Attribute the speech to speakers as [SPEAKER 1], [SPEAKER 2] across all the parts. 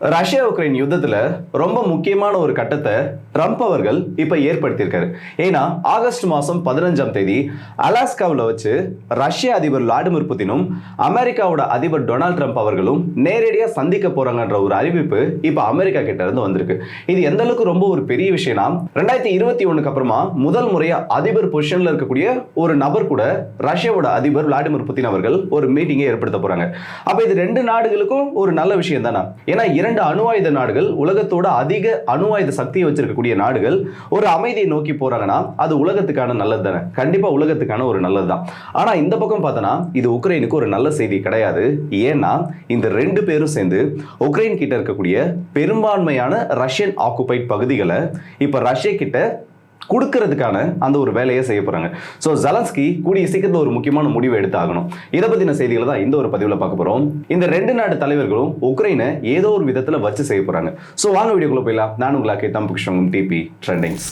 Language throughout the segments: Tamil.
[SPEAKER 1] ரஷ்யா உக்ரைன் யுத்தத்துல ரொம்ப முக்கியமான ஒரு கட்டத்தை ட்ரம்ப் அவர்கள் இப்போ ஏற்படுத்தியிருக்காரு. ஏன்னா ஆகஸ்ட் மாதம் பதினஞ்சாம் தேதி அலாஸ்காவில் வச்சு ரஷ்ய அதிபர் விளாடிமிர் புதினும் அமெரிக்காவோட அதிபர் டொனால்ட் ட்ரம்ப் அவர்களும் நேரடியாக சந்திக்க போறாங்கன்ற ஒரு அறிவிப்பு இப்போ அமெரிக்கா கிட்ட இருந்து வந்திருக்கு. இது எந்த அளவுக்கு ரொம்ப ஒரு பெரிய விஷயம்னா ரெண்டாயிரத்தி இருபத்தி ஒண்ணுக்கு அப்புறமா முதல் முறையாக அதிபர் பொசிஷனில் இருக்கக்கூடிய ஒரு நபர் கூட ரஷ்யாவோட அதிபர் விளாடிமிர் புதின் அவர்கள் ஒரு மீட்டிங்கை ஏற்படுத்த போறாங்க. அப்போ இது ரெண்டு நாடுகளுக்கும் ஒரு நல்ல விஷயம் தானே? ஏன்னா இரண்டு அணு ஆயுத நாடுகள் உலகத்தோட அதிக அணு ஆயுத சக்தியை வச்சிருக்கக்கூடிய நாடுகள் ஒரு அமைதியை நோக்கி போறாங்கன்னா அது உலகத்துக்கான நல்லது தானே. கண்டிப்பா உலகத்துக்கான ஒரு நல்லது தான். ஆனா இந்த பக்கம் பார்த்தோன்னா இது உக்ரைனுக்கு ஒரு நல்ல செய்தி கிடையாது. ஏன்னா இந்த ரெண்டு பேரும் சேர்ந்து உக்ரைன் கிட்ட இருக்கக்கூடிய பெரும்பான்மையான ரஷ்யன் ஆக்குபைட் பகுதிகளை இப்ப ரஷ்யா கிட்ட கொடுக்கறதுக்கான அந்த ஒரு வேலையை செய்ய போகிறாங்க ஸோ ஜலன்ஸ்கி கூடிய சீக்கிரத்தில் ஒரு முக்கியமான முடிவு எடுத்தாகணும். இதை பற்றின செய்திகளை தான் இந்த ஒரு பதிவில் பார்க்க போகிறோம் இந்த ரெண்டு நாட்டு தலைவர்களும் உக்ரைனை ஏதோ ஒரு விதத்தில் வச்சு செய்ய போகிறாங்க ஸோ வாங்க வீடியோக்குள்ளே போயிடலாம். நான் உங்களாக்கே Thambu Krishnan TP trendings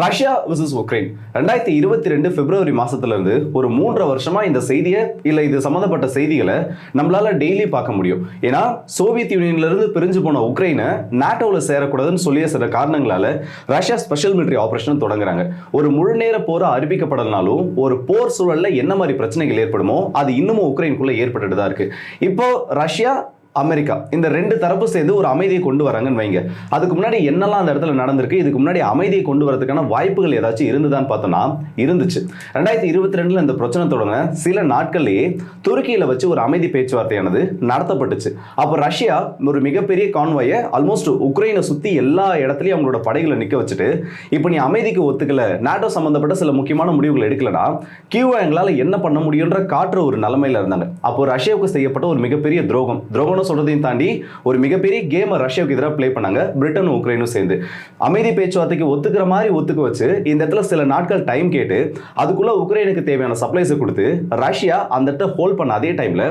[SPEAKER 1] Russia versus Ukraine ரெண்டாயிரத்தி இருபத்தி ரெண்டு பிப்ரவரி மாதத்துலேருந்து ஒரு மூன்றரை வருஷமா இந்த செய்தியை இல்லை இது சம்மந்தப்பட்ட செய்திகளை நம்மளால டெய்லி பார்க்க முடியும். ஏன்னா சோவியத் யூனியன்லேருந்து பிரிஞ்சு போன உக்ரைனை நாட்டோவில் சேரக்கூடாதுன்னு சொல்லிய சில காரணங்களால ரஷ்யா ஸ்பெஷல் மிலிட்ரி ஆபரேஷன் தொடங்குறாங்க. ஒரு முழு நேர போராக அறிவிக்கப்படலனாலும் ஒரு போர் சூழலில் என்ன மாதிரி பிரச்சனைகள் ஏற்படுமோ அது இன்னமும் உக்ரைனுக்குள்ளே ஏற்பட்டுட்டு தான் இருக்கு. இப்போ ரஷ்யா அமெரிக்கா. இந்த ரெண்டு தரப்பு சேர்ந்து ஒரு அமைதியை கொண்டு வராங்கன்னு வைங்க. அதுக்கு முன்னாடி என்னெல்லாம் அந்த இடத்துல நடந்திருக்கு இதுக்கு முன்னாடி அமைதியை கொண்டு வரதுக்கான வாய்ப்புகள் ஏதாச்சும் இருந்ததான்னு பார்த்தோம்னா இருந்துச்சு. ரெண்டாயிரத்தி இருபத்தி ரெண்டுல இந்த பிரச்சனை தொடங்க சில நாட்கள்லேயே துருக்கியில வச்சு ஒரு அமைதி பேச்சுவார்த்தையானது நடத்தப்பட்டுச்சு. அப்போ ரஷ்யா ஒரு மிகப்பெரிய கான்வாயை ஆல்மோஸ்ட் உக்ரைனை சுத்தி எல்லா இடத்துலையும் அவங்களோட படைகளை நிக்க வச்சுட்டு இப்போ நீ அமைதிக்கு ஒத்துக்கல நாட்டோ சம்பந்தப்பட்ட சில முக்கியமான முடிவுகள் எடுக்கலனா கியூவா எங்களால் என்ன பண்ண முடியுன்ற காட்டுற ஒரு நிலைமையில இருந்தாங்க. அப்போ ரஷ்யாவுக்கு செய்யப்பட்ட ஒரு மிகப்பெரிய துரோகம். துரோகம்னு சொல்றதையும் தாண்டி ஒரு மிகப்பெரிய கேமை ரஷ்யாவுக்கு எதிராக ப்ளே பண்ணாங்க. பிரிட்டனும் உக்ரைனும் சேர்ந்து. அமைதி பேச்சுவார்த்தைக்கு ஒத்துக்கிற மாதிரி ஒத்துக்க வச்சு இந்த இடத்துல சில நாட்கள் டைம் கேட்டு அதுக்குள்ள உக்ரைனுக்கு தேவையான சப்ளைஸை கொடுத்து ரஷ்யா அந்த இடத்த ஹோல்ட் பண்ண அதே டைம்ல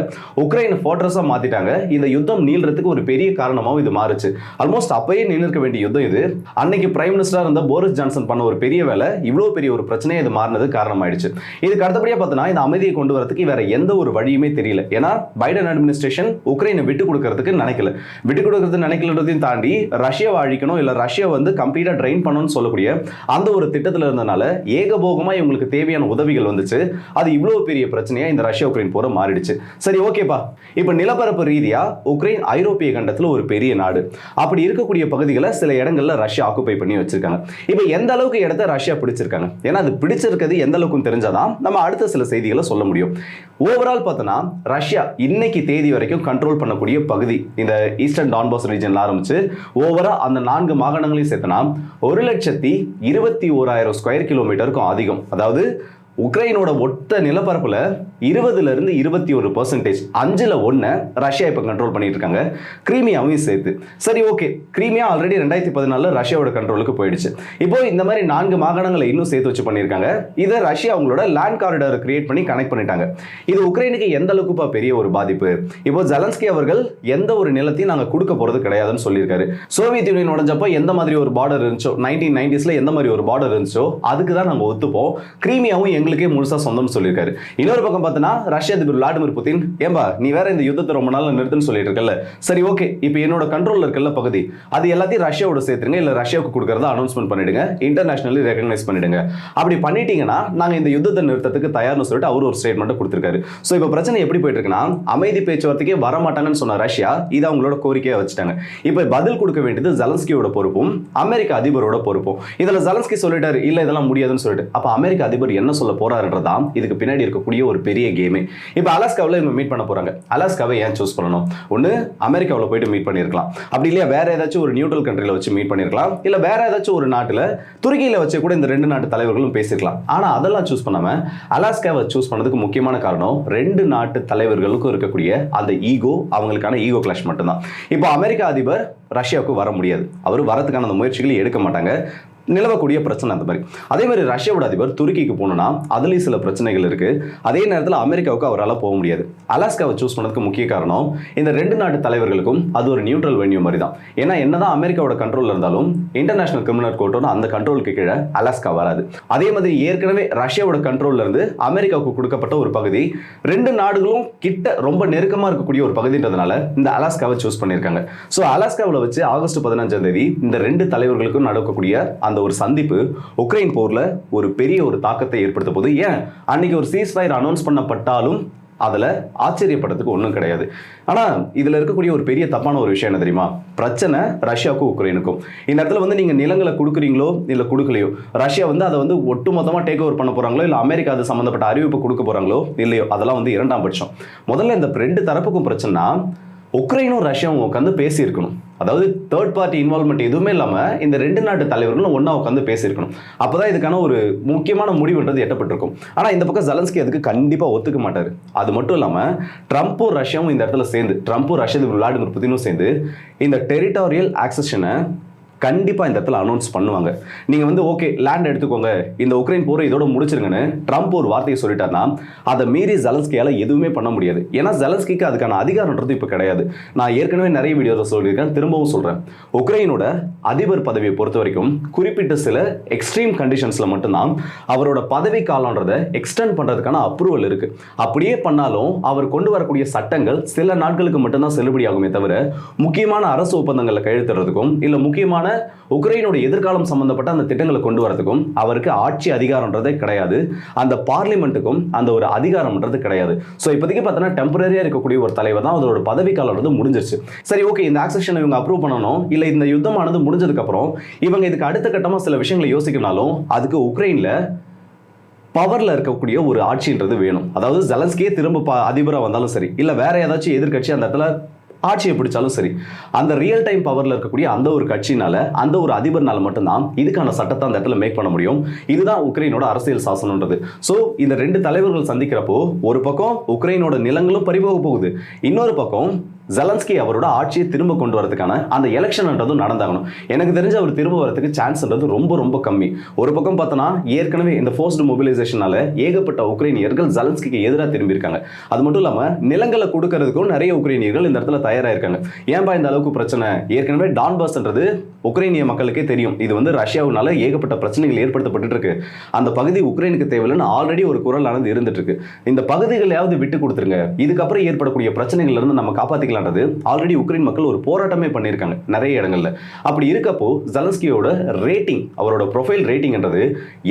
[SPEAKER 1] உக்ரைன் ஃபோர்ட்ரஸாக மாத்திட்டாங்க. இந்த யுத்தம் நீள்றதுக்கு ஒரு பெரிய காரணமாகவும் இது மாறுச்சு. ஆல்மோஸ்ட் அப்பயே நின்றுக்க வேண்டிய யுத்தம் இது. அன்னைக்கு பிரைம் மினிஸ்டராக இருந்த போரிஸ் ஜான்சன் பண்ண ஒரு பெரிய வேலை இவ்வளோ பெரிய ஒரு பிரச்சனையை இது மாறினது காரணமாயிடுச்சு. இதுக்கு அடுத்தபடியாக பார்த்தோன்னா இந்த அமைதியை கொண்டு வரதுக்கு வேற எந்த ஒரு வழியுமே தெரியல. ஏன்னா பைடன் அட்மினிஸ்ட்ரேஷன் உக்ரைனை விட்டு கொடுக்கறதுக்கு நினைக்கல. விட்டு கொடுக்கறது நினைக்கலன்றதையும் தாண்டி ரஷ்யாவை அழிக்கணும் இல்லை ரஷ்யா வந்து கம்ப்ளீட்டாக ட்ரெயின் பண்ணணும்னு சொல்லக்கூடிய அந்த ஒரு திட்டத்தில் இருந்தனால ஏகபோகமாக இவங்களுக்கு தேவையான உதவிகள் வந்துச்சு. அது இவ்வளோ பெரிய பிரச்சனையாக இந்த ரஷ்யா உக்ரைன் போகிற மாறிடுச்சு. சரி ஓகேப்பா. இப்போ நிலப்பரப்பு ரீதியாக உக்ரைன் ஐரோப்பிய கண்டத்தில் ஒரு பெரிய நாடு. அப்படி இருக்கக்கூடிய பகுதிகளை சில இடங்களில் ரஷ்யா ஆக்குப்பை பண்ணி வச்சிருக்காங்க. இப்போ எந்த அளவுக்கு இடத்த ரஷ்யா பிடிச்சிருக்காங்க? ஏன்னா அது பிடிச்சிருக்கிறது எந்த அளவுக்கு தெரிஞ்சாதான் நம்ம அடுத்த சில செய்திகளை சொல்ல முடியும். ஓவரால் பார்த்தோன்னா ரஷ்யா இன்னைக்கு தேதி வரைக்கும் கண்ட்ரோல் பண்ணக்கூடிய பகுதி. இந்த ஈஸ்டர்ன் டான்பாஸ் ரீஜன்ல ஆரம்பிச்சு ஓவரா அந்த நான்கு மாகாணங்களையும் சேர்த்தனா ஒரு லட்சத்தி இருபத்தி ஓராயிரம் ஸ்கொயர் கிலோமீட்டருக்கும் அதிகம். அதாவது உக்ரைனோட ஒத்த நிலப்பரப்புல இருபதுல இருந்து இருபத்தி ஒரு பர்சன்டேஜ் அஞ்சுல ஒன்றை ரஷ்யா இப்போ கண்ட்ரோல் பண்ணிட்டு இருக்காங்க கிரீமியாவையும் சேர்த்து. சரி ஓகே கிரீமியா ஆல்ரெடி ரெண்டாயிரத்தி பதினாலில் ரஷ்யாவோட கண்ட்ரோலுக்கு போயிடுச்சு. இப்போ இந்த மாதிரி நான்கு மாகாணங்களை இன்னும் சேர்த்து வச்சு பண்ணியிருக்காங்க. இதை ரஷ்யா அவங்களோட லேண்ட் காரிடார் கிரியேட் பண்ணி கனெக்ட் பண்ணிட்டாங்க. இது உக்ரைனுக்கு எந்த அளவுக்குப்பா பெரிய ஒரு பாதிப்பு? இப்போ ஜலன்ஸ்கி அவர்கள் எந்த ஒரு நிலத்தையும் நாங்கள் கொடுக்க போறது கிடையாதுன்னு சொல்லியிருக்காரு. சோவியத் யூனியன் உடஞ்சப்போ எந்த மாதிரி ஒரு பார்டர் இருந்துச்சோ நைன்டீன் நைன்டிஸ்ல எந்த மாதிரி ஒரு பார்டர் இருந்துச்சோ அதுக்கு தான் நாங்கள் ஒத்துப்போம். கிரீமியாவும் எங்களுக்கு அவங்களுக்கே முழுசாக சொந்தம்னு சொல்லியிருக்காரு. இன்னொரு பக்கம் பார்த்தோன்னா ரஷ்ய அதிபர் விளாடிமிர் புதின் ஏம்பா நீ வேற இந்த யுத்தத்தை ரொம்ப நாள் நிறுத்துன்னு சொல்லிட்டு இருக்கல சரி ஓகே இப்போ என்னோட கண்ட்ரோலில் இருக்கல பகுதி அது எல்லாத்தையும் ரஷ்யாவோட சேர்த்துருங்க இல்லை ரஷ்யாவுக்கு கொடுக்கறத அனௌன்ஸ்மெண்ட் பண்ணிடுங்க இன்டர்நேஷனலி ரெகனைஸ் பண்ணிடுங்க. அப்படி பண்ணிட்டீங்கன்னா நாங்கள் இந்த யுத்தத்தை நிறுத்தத்துக்கு தயார்னு சொல்லிட்டு அவர் ஒரு ஸ்டேட்மெண்ட் கொடுத்துருக்காரு. ஸோ இப்போ பிரச்சனை எப்படி போயிட்டு இருக்குன்னா அமைதி பேச்சுவார்த்தைக்கே வர மாட்டாங்கன்னு சொன்ன ரஷ்யா இது அவங்களோட கோரிக்கையை வச்சுட்டாங்க. இப்போ பதில் கொடுக்க வேண்டியது ஜலன்ஸ்கியோட பொறுப்பும் அமெரிக்க அதிபரோட பொறுப்பும். இதில் ஜலன்ஸ்கி சொல்லிட்டாரு இல்லை இதெல்லாம் முடியாதுன்னு சொல்லிட்டு. அப்போ அமெரிக்க அதிபர் என்ன சொல்ல போறாருன்றதான் இதுக்கு பின்னாடி இருக்கக்கூடிய ஒரு பெரிய கேமே இப்போ அலாஸ்காவில் இவங்க மீட் பண்ண போறாங்க. அலாஸ்காவை ஏன் சூஸ் பண்ணணும்? ஒன்று அமெரிக்காவில் போயிட்டு மீட் பண்ணியிருக்கலாம் அப்படி இல்லையா வேற ஏதாச்சும் ஒரு நியூட்ரல் கண்ட்ரியில் வச்சு மீட் பண்ணியிருக்கலாம் இல்லை வேற ஏதாச்சும் ஒரு நாட்டில் துருக்கியில் வச்சு கூட இந்த ரெண்டு நாட்டு தலைவர்களும் பேசியிருக்கலாம் ஆனால் அதெல்லாம் சூஸ் பண்ணாமல் அலாஸ்காவை சூஸ் பண்ணதுக்கு முக்கியமான காரணம் ரெண்டு நாட்டு தலைவர்களுக்கும் இருக்கக்கூடிய அந்த ஈகோ அவங்களுக்கான ஈகோ கிளாஷ் மட்டும்தான். இப்போ அமெரிக்க அதிபர் ரஷ்யாவுக்கு வர முடியாது. அவர் வரதுக்கான அந்த முயற்சிகளை எடுக்க மாட்டாங்க. நிலவக்கூடிய பிரச்சனை அந்த மாதிரி. அதே மாதிரி ரஷ்யாவோட அதிபர் துருக்கிக்கு போகணும்னா அதுலேயும் சில பிரச்சனைகள் இருக்குது அதே நேரத்தில் அமெரிக்காவுக்கு அவரால் போக முடியாது. அலாஸ்காவை சூஸ் பண்ணதுக்கு முக்கிய காரணம் இந்த ரெண்டு நாட்டு தலைவர்களுக்கும் அது ஒரு நியூட்ரல் வென்யூ மாதிரி தான் ஏன்னா என்னதான் அமெரிக்காவோட கண்ட்ரோல் இருந்தாலும் இன்டர்நேஷனல் கிரிமினல் கோர்ட்டோட அந்த கண்ட்ரோலுக்கு கீழே அலாஸ்கா வராது. அதே மாதிரி ஏற்கனவே ரஷ்யாவோட கண்ட்ரோல்ல இருந்து அமெரிக்காவுக்கு கொடுக்கப்பட்ட ஒரு பகுதி ரெண்டு நாடுகளும் கிட்ட ரொம்ப நெருக்கமாக இருக்கக்கூடிய ஒரு பகுதின்றதுனால இந்த அலாஸ்காவை சூஸ் பண்ணியிருக்காங்க. ஸோ அலாஸ்காவில் வச்சு ஆகஸ்ட் பதினஞ்சாம் தேதி இந்த ரெண்டு தலைவர்களுக்கும் நடக்கக்கூடிய அந்த ஒரு சந்திப்பு உக்ரைன் போரில் ஒரு பெரிய ஒரு தாக்கத்தை ஏற்படுத்த போது ஏன்? அன்னைக்கு ஒரு சீஸ் ஃபயர் அனௌன்ஸ் பண்ணப்பட்டாலும் அதில் ஆச்சரியப்படுறதுக்கு ஒன்றும் கிடையாது. ஆனால் இதில் இருக்கக்கூடிய ஒரு பெரிய தப்பான ஒரு விஷயம் என்ன தெரியுமா? பிரச்சனை ரஷ்யாவுக்கும் உக்ரைனுக்கும். இந்த இடத்துல வந்து நீங்கள் நிலங்களை கொடுக்குறீங்களோ இல்லை கொடுக்கலையோ ரஷ்யா வந்து அதை வந்து ஒட்டுமொத்தமாக டேக் ஓவர் பண்ண போகிறாங்களோ இல்லை அமெரிக்கா அது சம்மந்தப்பட்ட அறிவிப்பு கொடுக்க போகிறாங்களோ இல்லையோ அதெல்லாம் வந்து இரண்டாம் பட்சம். முதல்ல இந்த ரெண்டு தரப்புக்கும் பிரச்சனைனா உக்ரைனும் ரஷ்யாவும் உட்காந்து பேசியிருக்கணும். அதாவது தேர்ட் பார்ட்டி இன்வால்மெண்ட் எதுவுமே இல்லாமல் இந்த ரெண்டு நாட்டு தலைவர்களும் ஒன்றா உட்காந்து பேசியிருக்கணும். அப்போ தான் இதுக்கான ஒரு முக்கியமான முடிவுன்றது எட்டப்பட்டிருக்கும். ஆனால் இந்த பக்கம் ஜலன்ஸ்கி அதுக்கு கண்டிப்பாக ஒத்துக்க மாட்டார். அது மட்டும் இல்லாமல் ட்ரம்ப்பும் ரஷ்யாவும் இந்த இடத்துல சேர்ந்து ட்ரம்ப்பும் ரஷ்யா விளாடிமிர் புதினும் சேர்ந்து இந்த டெரிட்டோரியல் ஆக்சஷனை கண்டிப்பாக இந்த இடத்துல அனௌன்ஸ் பண்ணுவாங்க. நீங்கள் வந்து ஓகே லேண்ட் எடுத்துக்கோங்க. இந்த உக்ரைன் போரை இதோட முடிச்சிருங்கன்னு ட்ரம்ப் ஒரு வார்த்தையை சொல்லிட்டாருன்னா அதை மீறி ஜலன்ஸ்கியால் எதுவுமே பண்ண முடியாது. ஏன்னா ஜலன்ஸ்கிக்கு அதுக்கான அதிகாரம்ன்றது இப்போ கிடையாது. நான் ஏற்கனவே நிறைய வீடியோவில் சொல்லியிருக்கேன். திரும்பவும் சொல்கிறேன் உக்ரைனோட அதிபர் பதவியை பொறுத்த வரைக்கும் குறிப்பிட்ட சில எக்ஸ்ட்ரீம் கண்டிஷன்ஸில் மட்டும்தான் அவரோட பதவி காலன்றதை எக்ஸ்டெண்ட் பண்ணுறதுக்கான அப்ரூவல் இருக்குது அப்படியே பண்ணாலும் அவர் கொண்டு வரக்கூடிய சட்டங்கள் சில நாட்களுக்கு மட்டும்தான் செல்லுபடியாகுமே தவிர முக்கியமான அரசு ஒப்பந்தங்களில் கையெழுத்துறதுக்கும் இல்லை முக்கியமான உக்ரைனுடைய எதிர்காலம் சம்பந்தப்பட்ட அந்த திட்டங்களை கொண்டு வரதுக்கும் அவருக்கு ஆட்சி அதிகாரம்ன்றதே கிடையாது. அந்த பார்லிமெண்ட்டுக்கும் அந்த ஒரு அதிகாரம்ன்றது கிடையாது. ஸோ இப்போதைக்கு பார்த்தோன்னா டெம்பரரியாக இருக்கக்கூடிய ஒரு தலைவர் தான் அதோட பதவி வந்து முடிஞ்சிருச்சு. சரி ஓகே இந்த ஆக்சஷன் இவங்க அப்ரூவ் பண்ணணும் இல்லை இந்த யுத்தமானது முடிஞ்சதுக்கப்புறம் இவங்க இதுக்கு அடுத்த கட்டமாக சில விஷயங்களை யோசிக்கணாலும் அதுக்கு உக்ரைனில் பவரில் இருக்கக்கூடிய ஒரு ஆட்சின்றது வேணும். அதாவது ஜலன்ஸ்கியே திரும்ப அதிபராக வந்தாலும் சரி இல்லை வேற ஏதாச்சும் எதிர்க்கட்சி அந்த இடத்துல ஆட்சியை பிடிச்சாலும் சரி அந்த ரியல் டைம் பவரில் இருக்கக்கூடிய அந்த ஒரு கட்சினால அந்த ஒரு அதிபர்னால மட்டும்தான் இதுக்கான சட்டத்தை அந்த இடத்துல மேக் பண்ண முடியும். இதுதான் உக்ரைனோட அரசியல் சாசனம்ன்றது. ஸோ இந்த ரெண்டு தலைவர்கள் சந்திக்கிறப்போ ஒரு பக்கம் உக்ரைனோட நிலங்களும் பறிபோக போகுது. இன்னொரு பக்கம் ஜலன்ஸ்கி அவரோட ஆட்சியை திரும்ப கொண்டு வரதுக்கான அந்த எலெக்ஷன்ன்றதும் நடந்தாகணும். எனக்கு தெரிஞ்சு அவர் திரும்ப வரதுக்கு சான்ஸ்ன்றது ரொம்ப ரொம்ப கம்மி. ஒரு பக்கம் பார்த்தோன்னா ஏற்கனவே இந்த ஃபோர்ஸ்டு மொபிலைசேஷனால ஏகப்பட்ட உக்ரைனியர்கள் ஜலன்ஸ்கிக்கு எதிராக திரும்பியிருக்காங்க. அது மட்டும் இல்லாமல் நிலங்களை கொடுக்கறதுக்கும் நிறைய உக்ரைனியர்கள் இந்த இடத்துல தயாராயிருக்காங்க. ஏன்பா இந்த அளவுக்கு பிரச்சனை? ஏற்கனவே டான்பாஸ்ன்றது உக்ரைனிய மக்களுக்கே தெரியும். இது வந்து ரஷ்யாவினால ஏகப்பட்ட பிரச்சனைகள் ஏற்படுத்தப்பட்டு இருக்கு. அந்த பகுதி உக்ரைனுக்கு தேவையில்லைன்னு ஆல்ரெடி ஒரு குரல் ஆனது இருந்துட்டு இருக்கு. இந்த பகுதிகளையாவது விட்டு கொடுத்துருங்க. இதுக்கப்புறம் ஏற்படக்கூடிய பிரச்சனைகள்ல இருந்து நம்ம காப்பாத்திக்கலான்றது ஆல்ரெடி உக்ரைன் மக்கள் ஒரு போராட்டமே பண்ணியிருக்காங்க நிறைய இடங்கள்ல. அப்படி இருக்கப்போ ஜலன்ஸ்கியோட ரேட்டிங் அவரோட ப்ரொஃபைல் ரேட்டிங்ன்றது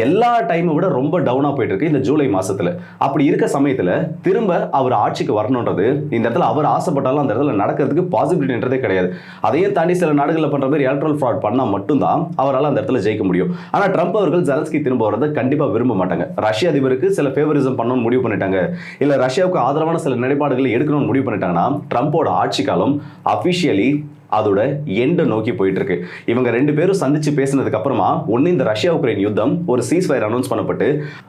[SPEAKER 1] எல்லா டைமை விட ரொம்ப டவுனாக போயிட்டு இருக்கு இந்த ஜூலை மாதத்தில் அப்படி இருக்க சமயத்தில் திரும்ப அவர் ஆட்சிக்கு வரணுன்றது இந்த இடத்துல அவர் ஆசைப்பட்டாலும் அந்த இடத்துல நடக்கிறதுக்கு பாசிபிலிட்டின்றதே கிடையாது. அதையும் தாண்டி சில நாடுகளில் பண்ணுற மாதிரி எலக்ட்ரல் ஃப்ராட் பண்ணால் மட்டும்தான் அவரால் அந்த இடத்துல ஜெயிக்க முடியும். ஆனா ட்ரம்ப் அவர்கள் ஜலன்ஸ்கி திரும்ப வரதை கண்டிப்பா விரும்ப மாட்டாங்க. ரஷ்ய அதிபருக்கு சில ஃபேவரிசம் பண்ணணும்னு முடிவு பண்ணிட்டாங்க. இல்லை ரஷ்யாவுக்கு ஆதரவான சில நிலைப்பாடுகளை எடுக்கணும்னு முடிவு பண்ணிட்டாங்கன்னா ட்ரம்ப்போட ஆட்சி காலம் அஃபிஷியலி அதோட எண்டை நோக்கி போயிட்டு இருக்கு இவங்க ரெண்டு பேரும் சந்திச்சு பேசினதுக்கு அப்புறமா ஒன்று இந்த ரஷ்யா உக்ரைன் யுத்தம் ஒரு சீஸ் ஃபயர் அனௌன்ஸ் பண்ணப்பட்டு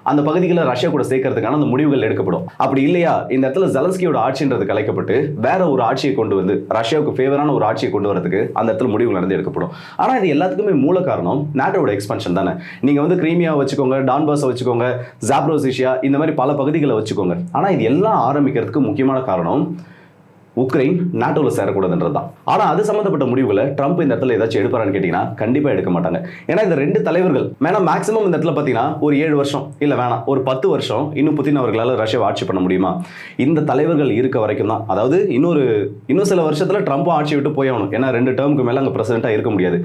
[SPEAKER 1] அந்த பகுதிகளை ரஷ்யா கூட சேர்க்கறதுக்கான அந்த முடிவுகள் எடுக்கப்படும். அப்படி இல்லையா? இந்த இடத்துல ஜலன்ஸ்கியோட ஆட்சின்றது கலைக்கப்பட்டு வேற ஒரு ஆட்சியை கொண்டு வந்து ரஷ்யாவுக்கு ஃபேவரான ஒரு ஆட்சியை கொண்டு வரதுக்கு அந்த இடத்துல முடிவுகள் நடந்து எடுக்கப்படும். ஆனால் இது எல்லாத்துக்குமே மூல காரணம் நாட்டோட எக்ஸ்பென்ஷன் தானே. நீங்கள் வந்து கிரீமியா வச்சுக்கோங்க டான்பாஸை வச்சுக்கோங்க ஜாப்ரோசிஷியா இந்த மாதிரி பல பகுதிகளை வச்சுக்கோங்க. ஆனால் இது எல்லாம் ஆரம்பிக்கிறதுக்கு முக்கியமான காரணம் உக்ரைன் நாட்டோவில் சேரக்கூடாதுன்றது தான் ஆனால் அது சம்மந்தப்பட்ட முடிவுகளை ட்ரம்ப் இந்த இடத்துல ஏதாச்சும் எடுப்பாரான்னு கேட்டிங்கன்னா கண்டிப்பாக எடுக்க மாட்டாங்க. ஏன்னா இந்த ரெண்டு தலைவர்கள் மேலே மேக்ஸிமம் இந்த இடத்துல பார்த்தீங்கன்னா ஒரு ஏழு வருஷம் இல்லை வேணாம் ஒரு பத்து வருஷம் இன்னும் புத்தின் அவர்களால் ரஷ்யாவை ஆட்சி பண்ண முடியுமா? இந்த தலைவர்கள் இருக்க வரைக்கும் தான் அதாவது இன்னொரு இன்னும் சில வருஷத்தில் ட்ரம்ப்பும் ஆட்சி விட்டு போயாகணும் ஏன்னா ரெண்டு டேர்முக்கு மேலே அங்கே பிரசிடென்ட்டாக இருக்க முடியாது.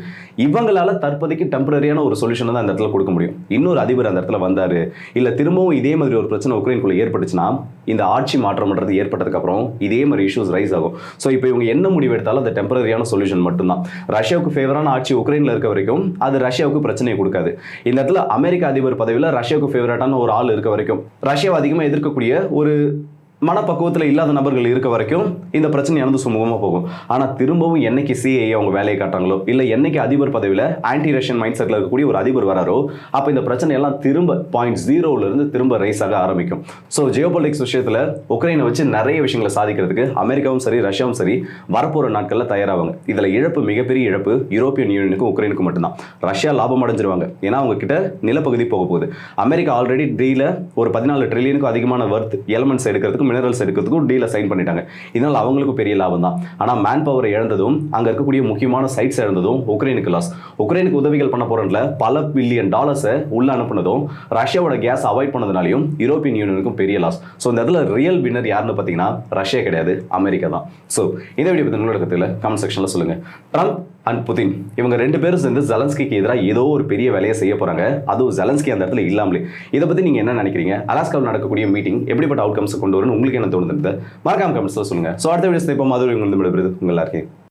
[SPEAKER 1] இவங்களால் தற்போதைக்கு டெம்பரரியான ஒரு சொல்யூஷனை தான் அந்த இடத்துல கொடுக்க முடியும். இன்னொரு அதிபர் அந்த இடத்துல வந்தார். இல்லை திரும்பவும் இதே மாதிரி ஒரு பிரச்சனை உக்ரைனுக்குள்ளே ஏற்பட்டுச்சுன்னா இந்த ஆட்சி மாற்றம்ன்றது ஏற்பட்டதுக்கப்புறம் இதே மாதிரி இஷ்யூஸ் ரைஸ் ஆகும். ஸோ இப்போ இவங்க என்ன முடிவு எடுத்தாலும் அது டெம்பரரியான சொல்யூஷன் மட்டும்தான். ரஷ்யாவுக்கு ஃபேவரான ஆட்சி உக்ரைனில் இருக்க வரைக்கும் அது ரஷ்யாவுக்கு பிரச்சனையை கொடுக்காது. இந்த இடத்துல அமெரிக்க அதிபர் பதவியில் ரஷ்யாவுக்கு ஃபேவரட்டான ஒரு ஆள் இருக்க வரைக்கும் ரஷ்யாவை அதிகமாக எதிர்க்கக்கூடிய ஒரு மனப்பக்குவத்தில் இல்லாத நபர்கள் இருக்க வரைக்கும் இந்த பிரச்சனையானது சுமூகமாக போகும். ஆனால் திரும்பவும் என்னைக்கு சிஐ அவங்க வேலையை காட்டுறாங்களோ இல்லை என்னைக்கு அதிபர் பதவியில் ஆன்டி ரஷ்யன் மைண்ட் செட்டில் இருக்கக்கூடிய ஒரு அதிபர் வராரோ அப்போ இந்த பிரச்சனை எல்லாம் திரும்ப பாயிண்ட் ஜீரோவிலிருந்து திரும்ப ரைஸ் ஆக ஆரம்பிக்கும். ஸோ ஜியோபாலிட்டிக்ஸ் விஷயத்தில் உக்ரைனை வச்சு நிறைய விஷயங்களை சாதிக்கிறதுக்கு அமெரிக்காவும் சரி ரஷ்யாவும் சரி வரப்போகிற நாட்களில் தயாராவாங்க. இதில் இழப்பு மிகப்பெரிய இழப்பு யூரோப்பியன் யூனியனுக்கும் உக்ரைனுக்கும் மட்டும்தான். ரஷ்யா லாபம் அடைஞ்சிருவாங்க. ஏன்னா அவங்க கிட்ட நிலப்பகுதி போக போகுது. அமெரிக்கா ஆல்ரெடி டீல ஒரு பதினாலு ட்ரில்லியனுக்கும் அதிகமான வர்த் எலமெண்ட்ஸ் எடுக்கிறதுக்கு மினரல்ஸ் எடுக்கிறதுக்கும் டீல சைன் பண்ணிட்டாங்க. இதனால் அவங்களுக்கும் பெரிய லாபம் தான். ஆனால் மேன் பவர் இழந்ததும் அங்கே இருக்கக்கூடிய முக்கியமான சைட்ஸ் இழந்ததும் உக்ரைனுக்கு லாஸ் உக்ரைனுக்கு உதவிகள் பண்ண போறதுல பல பில்லியன் டாலர்ஸை உள்ள அனுப்புனதும் ரஷ்யாவோட கேஸ் அவாய்ட் பண்ணதுனாலையும் யூரோப்பியன் யூனியனுக்கும் பெரிய லாஸ் ஸோ இந்த இடத்துல ரியல் வின்னர் யாருன்னு பார்த்தீங்கன்னா ரஷ்யா கிடையாது அமெரிக்கா தான். ஸோ இந்த வீடியோ பற்றி உங்களோட கருத்துல கமெண்ட் செக்ஷனில் சொல்லுங்கள் ட்ரம்ப் அண்ட் புதின். இவங்க ரெண்டு பேரும் சேர்ந்து ஜலன்ஸ்கிக்கு எதிராக ஏதோ ஒரு பெரிய வேலையை செய்ய போகிறாங்க அதுவும் ஜலன்ஸ்கி அந்த இடத்துல இல்லாமலே. இதை பற்றி நீங்கள் என்ன நினைக்கிறீங்க? அலாஸ்காவில் நடக்கக்கூடிய மீட்டிங் எப்படிப்பட்ட அவுட்கம்ஸ் கொண்டு வரும்னு உங்களுக்கு என்ன தோணுது? மறக்காம கமெண்ட்ஸில் சொல்லுங்கள் ஸோ அடுத்த வீடியோ இப்போ மாதிரி உங்களுக்கு உங்கள் எல்லாருக்கும்